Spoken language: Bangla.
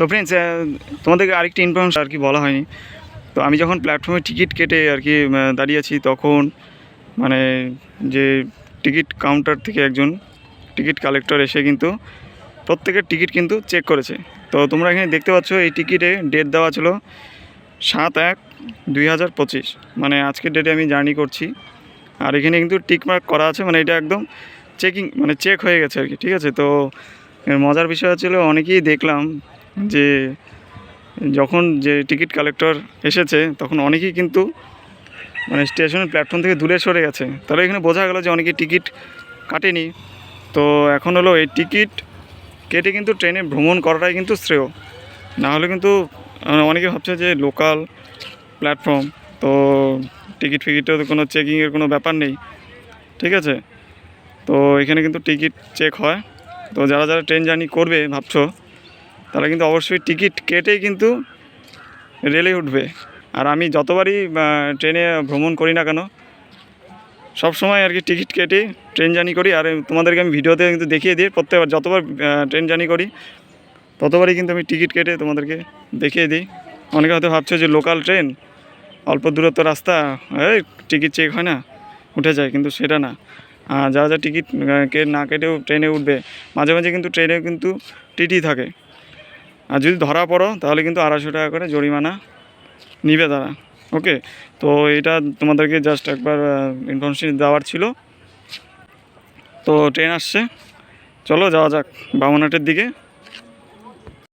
তো ফ্রেন্ডস তোমাদেরকে আরেকটি ইনফরমেশন আর কি বলা হয়নি। তো আমি যখন প্ল্যাটফর্মে টিকিট কেটে আর কি আহ, দাঁড়িয়ে আছি তখন মানে যে টিকিট কাউন্টার থেকে একজন টিকিট কালেক্টর এসে কিন্তু প্রত্যেকের টিকিট কিন্তু চেক করেছে। তো তোমরা এখানে দেখতে পাচ্ছ এই টিকিটে ডেট দেওয়া ছিল সাত এক দুই মানে আজকের ডেটে আমি জার্নি করছি। আর এখানে কিন্তু টিকমার্ক করা আছে মানে এটা একদম চেকিং মানে চেক হয়ে গেছে আর কি ঠিক আছে? তো মজার বিষয় হচ্ছিল অনেকেই দেখলাম যে যখন যে টিকিট কালেক্টর এসেছে তখন অনেকেই কিন্তু মানে স্টেশনের প্ল্যাটফর্ম থেকে দূরে সরে গেছে। তাহলে এখানে বোঝা গেল যে অনেকে টিকিট কাটেনি। তো এখন হলো এই টিকিট কেটে কিন্তু ট্রেনে ভ্রমণ করাটাই কিন্তু শ্রেয়। না হলে কিন্তু আহ, অনেকে ভাবছে যে লোকাল প্ল্যাটফর্ম তো টিকিট ফিকিটেও তো কোনো চেকিংয়ের কোনো ব্যাপার নেই। ঠিক আছে? তো এখানে কিন্তু টিকিট চেক হয়। তো যারা যারা ট্রেন জার্নি করবে ভাবছ তারা কিন্তু অবশ্যই টিকিট কেটেই কিন্তু রেলে উঠবে। আর আমি যতবারই ট্রেনে ভ্রমণ করি না কেন, সব সময় আর কি টিকিট কেটে ট্রেন জার্নি করি। আর তোমাদেরকে আমি ভিডিওতে কিন্তু দেখিয়ে দিই, প্রত্যেকবার যতবার ট্রেন জার্নি করি, ততবারই কিন্তু আমি টিকিট কেটে তোমাদেরকে দেখিয়ে দিই। অনেকে হয়তো ভাবছ যে লোকাল ট্রেন, অল্প দূরত্ব রাস্তা, এই টিকিট চেক হয় না, উঠে যায়, কিন্তু সেটা না। যারা যারা টিকিট কে, না কেটেও ট্রেনে উঠবে, মাঝে মাঝে কিন্তু ট্রেনে কিন্তু টিটি থাকে। আর যদি ধরা পড়ো, তাহলে কিন্তু আড়াইশো টাকা করে জরিমানা নিবে তারা। ওকে? তো এটা তোমাদেরকে জাস্ট একবার ইনফরমেশন দেওয়ার ছিল। তো ট্রেন আসছে। চলো যাওয়া যাক বামনহাটের দিকে।